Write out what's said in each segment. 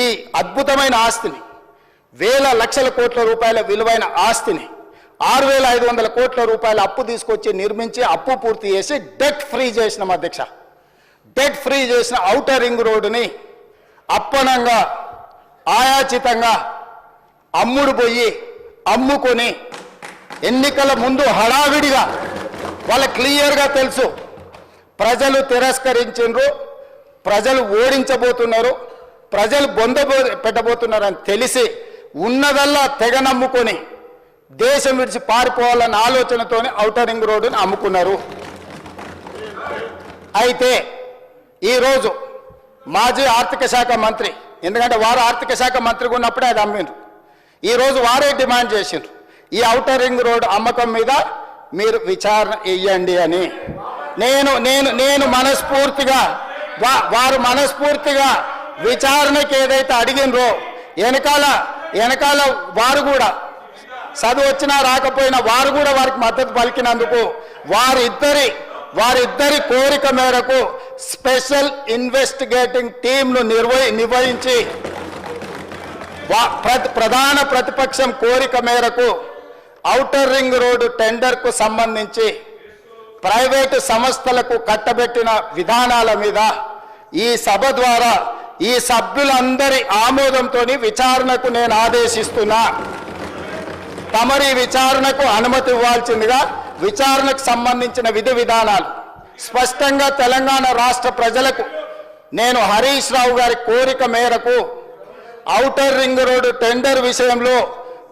ఈ అద్భుతమైన ఆస్తిని వేల లక్షల కోట్ల రూపాయల విలువైన ఆస్తిని ఆరు వేల ఐదు వందల కోట్ల రూపాయల అప్పు తీసుకొచ్చి నిర్మించి అప్పు పూర్తి చేసి డెట్ ఫ్రీ చేసినాం అధ్యక్ష. డెట్ ఫ్రీ చేసిన ఔటర్ రింగ్ రోడ్డుని అప్పనంగా ఆయాచితంగా అమ్ముడు పోయి అమ్ముకొని ఎన్నికల ముందు హడావిడిగా వాళ్ళ క్లియర్గా తెలుసు. ప్రజలు తిరస్కరించిండ్రు ప్రజలు ఓడించబోతున్నారు. ప్రజలు బొంద పెట్టబోతున్నారని తెలిసి ఉన్నదల్లా తెగ నమ్ముకొని దేశం విడిచి పారిపోవాలన్న ఆలోచనతోనే ఔటర్ రింగ్ రోడ్డుని అమ్ముకున్నారు. అయితే ఈరోజు మాజీ ఆర్థిక శాఖ మంత్రి ఎందుకంటే వారు ఆర్థిక శాఖ మంత్రిగా ఉన్నప్పుడే అది అమ్మిండ్రు. ఈరోజు వారే డిమాండ్ చేసిండ్రు. ఈ ఔటర్ రింగ్ రోడ్ అమ్మకం మీద మీరు విచారణ ఇయ్యండి అని. నేను నేను నేను మనస్ఫూర్తిగా వారు మనస్ఫూర్తిగా విచారణకి ఏదైతే అడిగినరో వెనకాల వెనకాల వారు కూడా చదువు వచ్చినా రాకపోయినా వారు కూడా వారికి మద్దతు పలికినందుకు వారిద్దరి వారిద్దరి కోరిక మేరకు స్పెషల్ ఇన్వెస్టిగేటింగ్ టీంను నిర్వహి నిర్వహించి ప్రధాన ప్రతిపక్షం కోరిక మేరకు ఔటర్ రింగ్ రోడ్డు టెండర్కు సంబంధించి ప్రైవేటు సంస్థలకు కట్టబెట్టిన విధానాల మీద ఈ సభ ద్వారా ఈ సభ్యులందరి ఆమోదంతో విచారణకు నేను ఆదేశిస్తున్నా. తమరి విచారణకు అనుమతి ఇవ్వాల్సిందిగా విచారణకు సంబంధించిన విధి విధానాలు. స్పష్టంగా తెలంగాణ రాష్ట్ర ప్రజలకు నేను హరీష్ రావు గారి కోరిక మేరకు ఔటర్ రింగ్ రోడ్డు టెండర్ విషయంలో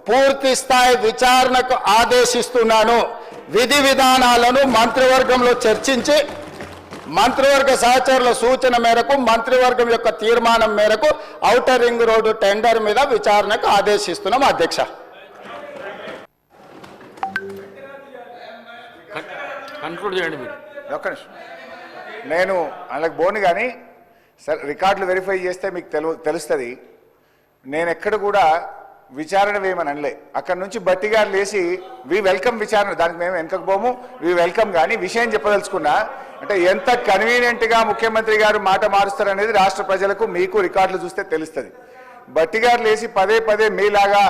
పూర్తి స్థాయి విచారణకు ఆదేశిస్తున్నాను. విధి విధానాలను మంత్రివర్గంలో చర్చించి మంత్రివర్గ సహచరుల సూచన మేరకు మంత్రివర్గం యొక్క తీర్మానం మేరకు ఔటర్ రింగ్ రోడ్డు టెండర్ మీద విచారణకు ఆదేశిస్తున్నాం అధ్యక్ష. కన్క్లూడ్ చేయండి మీరు. ఒక్క నిమిషం. నేను అందులోకి పోను కానీ సరే రికార్డులు వెరిఫై చేస్తే మీకు తెలు తెలుస్తుంది. నేను ఎక్కడ కూడా విచారణ వేయమని అనలే. అక్కడ నుంచి బట్టి గారు లేచి వి వెల్కమ్ విచారణ. దానికి మేము వెనకకు పోము. వి వెల్కమ్ కానీ విషయం చెప్పదలుచుకున్నా అంటే ఎంత కన్వీనియంట్గా ముఖ్యమంత్రి గారు మాట మారుస్తారనేది రాష్ట్ర ప్రజలకు మీకు రికార్డులు చూస్తే తెలుస్తుంది. బట్టి గారు లేచి పదే పదే మీలాగా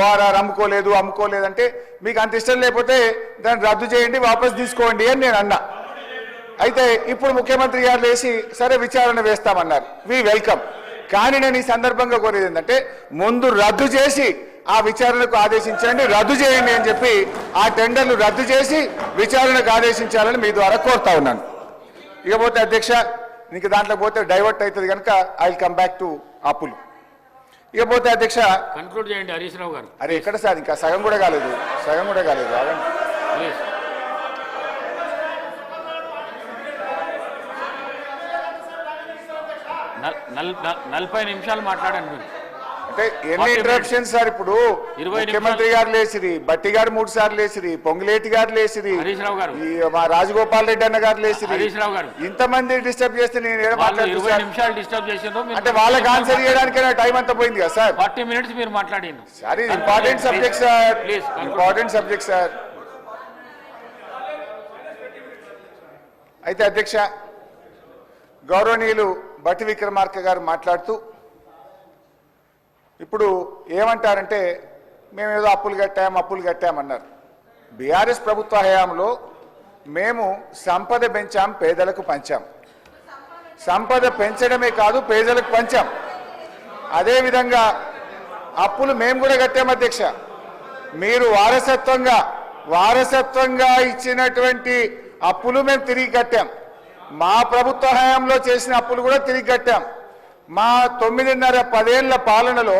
ఓఆర్ఆర్ అమ్ముకోలేదు అమ్ముకోలేదంటే మీకు అంత ఇష్టం లేకపోతే దాన్ని రద్దు చేయండి వాపస్ తీసుకోండి అని నేను అన్నా. అయితే ఇప్పుడు ముఖ్యమంత్రి గారు లేచి సరే విచారణ వేస్తామన్నారు. We welcome. కానీ నేను ఈ సందర్భంగా కోరేది ఏంటంటే ముందు రద్దు చేసి ఆ విచారణకు ఆదేశించండి రద్దు చేయండి అని చెప్పి ఆ టెండర్లు రద్దు చేసి విచారణకు ఆదేశించాలని మీ ద్వారా కోరుతా ఉన్నాను. ఇకపోతే అధ్యక్ష ఇంక దాంట్లో పోతే డైవర్ట్ అవుతుంది కనుక I will come back to అప్పులు. ఇకపోతే అధ్యక్ష కన్క్లూడ్ చేయండి హరీష్ రావు గారు. అరే ఎక్కడ సార్? ఇంకా సగం కూడా కాలేదు. సగం కూడా కాలేదు. నలభై నిమిషాలు మాట్లాడండి మీరు. అంటే ఎన్ని ఇంటరప్షన్ సార్ ఇప్పుడు? ఇరవై ముఖ్యమంత్రి గారు లేచిరి బట్టి గారు మూడు సార్లు లేచిరి పొంగులేటి గారు. ఈ మా రాజగోపాల్ రెడ్డి అన్న గారు రావు గారు. ఇంతమంది డిస్టర్బ్ చేస్తే నేను సార్? నిమిషాలు డిస్టర్బ్ చేసిండ్రు అంటే వాళ్ళకి ఆన్సర్ చేయడానికి టైం అంతా పోయింది కదా సార్? ఫార్టీ మినిట్స్ మీరు మాట్లాడిండ్రు. సార్ ఇది important subject sir. Important subject sir. అయితే అధ్యక్ష గౌరవనీయులు బట్టి విక్రమార్క గారు మాట్లాడుతూ ఇప్పుడు ఏమంటారంటే మేము ఏదో అప్పులు కట్టాం అప్పులు కట్టామన్నారు బీఆర్ఎస్ ప్రభుత్వ హయాంలో మేము సంపద పెంచాం పేదలకు పంచాం. సంపద పెంచడమే కాదు పేదలకు పంచాం. అదేవిధంగా అప్పులు మేము కూడా కట్టాం అధ్యక్ష. మీరు వారసత్వంగా వారసత్వంగా ఇచ్చినటువంటి అప్పులు మేము తిరిగి కట్టాం. మా ప్రభుత్వ హయాంలో చేసిన అప్పులు కూడా తిరిగి కట్టాం. మా తొమ్మిదిన్నర పదేళ్ళ పాలనలో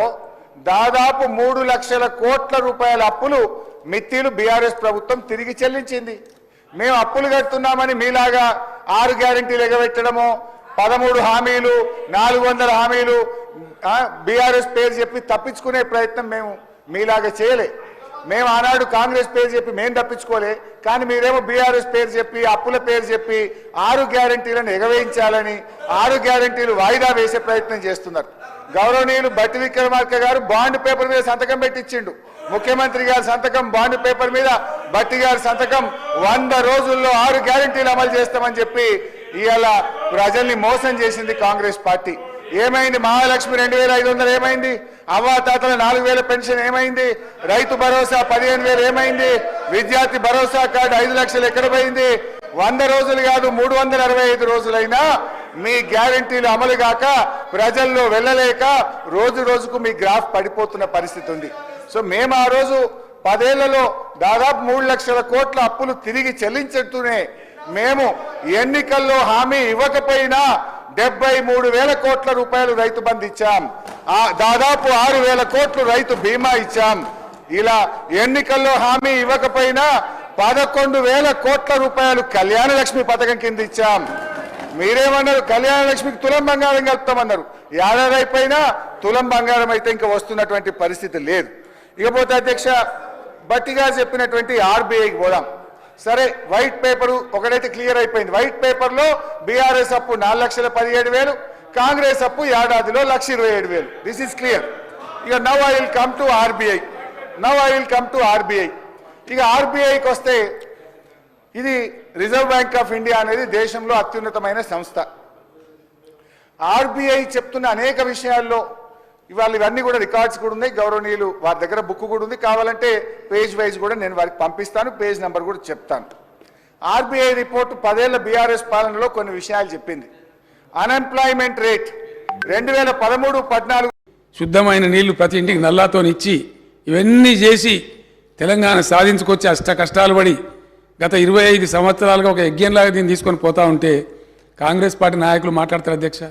దాదాపు మూడు లక్షల కోట్ల రూపాయల అప్పులు మిత్తిలు బీఆర్ఎస్ ప్రభుత్వం తిరిగి చెల్లించింది. మేము అప్పులు కడుతున్నామని మీలాగా ఆరు గ్యారంటీలు ఎగబెట్టడము పదమూడు హామీలు నాలుగు వందల హామీలు బీఆర్ఎస్ పేరు చెప్పి తప్పించుకునే ప్రయత్నం మేము మీలాగా చేయలే. మేము ఆనాడు కాంగ్రెస్ పేరు చెప్పి మేము తప్పించుకోలే కానీ మీరేమో బీఆర్ఎస్ పేరు చెప్పి అప్పుల పేరు చెప్పి ఆరు గ్యారంటీలను ఎగవేయించాలని ఆరు గ్యారంటీలు వాయిదా వేసే ప్రయత్నం చేస్తున్నారు. గౌరవనీయులు బట్టి విక్రమార్క గారు బాండ్ పేపర్ మీద సంతకం పెట్టించిండు. ముఖ్యమంత్రి గారి సంతకం బాండ్ పేపర్ మీద బట్టి గారి సంతకం వంద రోజుల్లో ఆరు గ్యారంటీలు అమలు చేస్తామని చెప్పి ఇవాళ ప్రజల్ని మోసం చేసింది కాంగ్రెస్ పార్టీ. ఏమైంది? మహాలక్ష్మి రెండు వేల ఐదు వందలు ఏమైంది? అవ్వాతాతల నాలుగు వేల పెన్షన్ ఏమైంది? రైతు భరోసా పదిహేను వేలు ఏమైంది? విద్యార్థి భరోసా కార్డు ఐదు లక్షలు ఎక్కడ పోయింది? వంద రోజులు కాదు మూడు వందల అరవై ఐదు రోజులైనా మీ గ్యారంటీలు అమలు కాక ప్రజల్లో వెళ్ళలేక రోజు రోజుకు మీ గ్రాఫ్ పడిపోతున్న పరిస్థితి ఉంది. సో మేము ఆ రోజు పదేళ్ళలో దాదాపు మూడు లక్షల కోట్ల అప్పులు తిరిగి చెల్లించుతూనే మేము ఎన్నికల్లో హామీ ఇవ్వకపోయినా డెబ్బై మూడు వేల కోట్ల రూపాయలు రైతు బంధు ఇచ్చాం. దాదాపు ఆరు వేల కోట్లు రైతు బీమా ఇచ్చాం. ఇలా ఎన్నికల్లో హామీ ఇవ్వకపోయినా పదకొండు వేల కోట్ల రూపాయలు కళ్యాణ లక్ష్మి పథకం కింద ఇచ్చాం. మీరేమన్నారు? కళ్యాణ లక్ష్మికి తులం బంగారం కలుపుతామన్నారు. ఏడాది అయిపోయినా తులం బంగారం అయితే ఇంకా వస్తున్నటువంటి పరిస్థితి లేదు. ఇకపోతే అధ్యక్ష బట్టిగా చెప్పినటువంటి ఆర్బీఐకి పోదాం. సరే వైట్ పేపరు ఒకటైతే క్లియర్ అయిపోయింది. వైట్ పేపర్లో బీఆర్ఎస్ అప్పు నాలుగు లక్షల పదిహేడు వేలు కాంగ్రెస్ అప్పు ఏడాదిలో లక్ష ఇరవై ఏడు వేలు. దిస్ ఇస్ క్లియర్ ఇక now I will come to RBI now I will come to RBI ఇక ఆర్బీఐకి వస్తే ఇది రిజర్వ్ బ్యాంక్ ఆఫ్ ఇండియా అనేది దేశంలో అత్యున్నతమైన సంస్థ. ఆర్బీఐ చెప్తున్న అనేక విషయాల్లో ఇవాళ ఇవన్నీ కూడా రికార్డ్స్ కూడా ఉన్నాయి. గౌరవనీయులు వారి దగ్గర బుక్ కూడా ఉంది. కావాలంటే పేజ్ వైజ్ కూడా నేను వారికి పంపిస్తాను. పేజ్ నెంబర్ కూడా చెప్తాను. ఆర్బీఐ రిపోర్టు పదేళ్ళ బీఆర్ఎస్ పాలనలో కొన్ని విషయాలు చెప్పింది. అన్ఎంప్లాయ్మెంట్ రేట్ రెండు వేల పదమూడు పద్నాలుగు శుద్ధమైన నీళ్ళు ప్రతి ఇంటికి నల్లాతోనిచ్చి ఇవన్నీ చేసి తెలంగాణ సాధించుకొచ్చి అష్ట కష్టాలు పడి గత ఇరవై ఐదు సంవత్సరాలుగా ఒక యజ్ఞంలాగా దీన్ని తీసుకొని పోతా ఉంటే కాంగ్రెస్ పార్టీ నాయకులు మాట్లాడతారు అధ్యక్ష.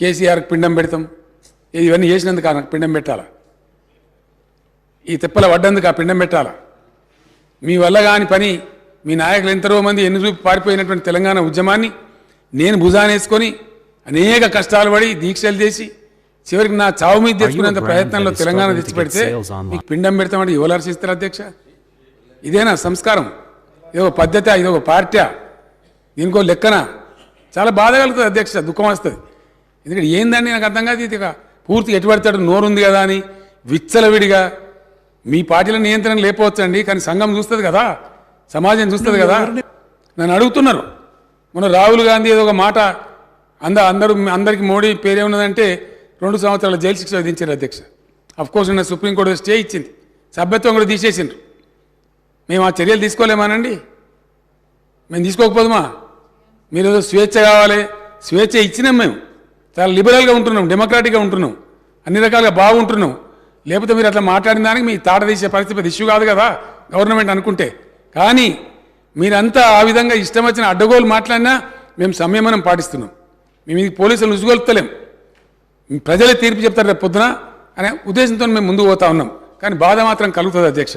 కేసీఆర్కి పిండం పెడతాం. ఇవన్నీ చేసినందుకు ఆ పిండం పెట్టాలా? ఈ తిప్పల పడ్డందుకు ఆ పిండం పెట్టాలా? మీ వల్ల కాని పని మీ నాయకులు ఎంతరో మంది ఎన్ని చూపి పారిపోయినటువంటి తెలంగాణ ఉద్యమాన్ని నేను భుజానేసుకొని అనేక కష్టాలు పడి దీక్షలు చేసి చివరికి నా చావు మీద తెచ్చుకునేంత ప్రయత్నంలో తెలంగాణ తెచ్చిపెడితే? మీకు పిండం పెడతామంటే ఎవరు హర్షిస్తారు అధ్యక్ష? ఇదేనా సంస్కారం? ఇదో పద్ధతి ఇదో పార్టీ దీనికో లెక్కన? చాలా బాధ కలుగుతుంది అధ్యక్ష దుఃఖం వస్తుంది. ఎందుకంటే ఏందండి నాకు అర్థం కాదు ఇది ఇక. పూర్తి ఎటుపడతాడు నోరుంది కదా అని విచ్చలవిడిగా మీ పార్టీల నియంత్రణ లేకపోవచ్చండి కానీ సంఘం చూస్తుంది కదా సమాజం చూస్తుంది కదా. నన్ను అడుగుతున్నారు. మొన్న రాహుల్ గాంధీ ఏదో ఒక మాట అంద అందరూ అందరికి మోడీ పేరేమన్నదంటే రెండు సంవత్సరాల జైలు శిక్ష విధించారు అధ్యక్ష. అఫ్కోర్స్ నిన్న సుప్రీంకోర్టు స్టే ఇచ్చింది. సభ్యత్వం కూడా తీసేసిండ్రు. మేము ఆ చర్యలు తీసుకోలేమానండి? మేము తీసుకోకపోదుమా? మీరు ఏదో స్వేచ్ఛ కావాలి స్వేచ్ఛ ఇచ్చినాం మేము. చాలా లిబరల్గా ఉంటున్నాం డెమోక్రాటిక్గా ఉంటున్నాం. అన్ని రకాలుగా బాగుంటున్నాం. లేకపోతే మీరు అట్లా మాట్లాడిన దానికి మీ తాట తీసే పరిస్థితి పెద్ద ఇష్యూ కాదు కదా గవర్నమెంట్ అనుకుంటే. కానీ మీరంతా ఆ విధంగా ఇష్టం వచ్చిన అడ్డగోలు మాట్లాడినా మేము సంయమనం పాటిస్తున్నాం. మేము ఇది పోలీసులు ఉసుగొలుపుతలేం ప్రజలే తీర్పు చెప్తారు రేపు పొద్దున అనే ఉద్దేశంతో మేము ముందుకు పోతా ఉన్నాం. కానీ బాధ మాత్రం కలుగుతుంది అధ్యక్ష.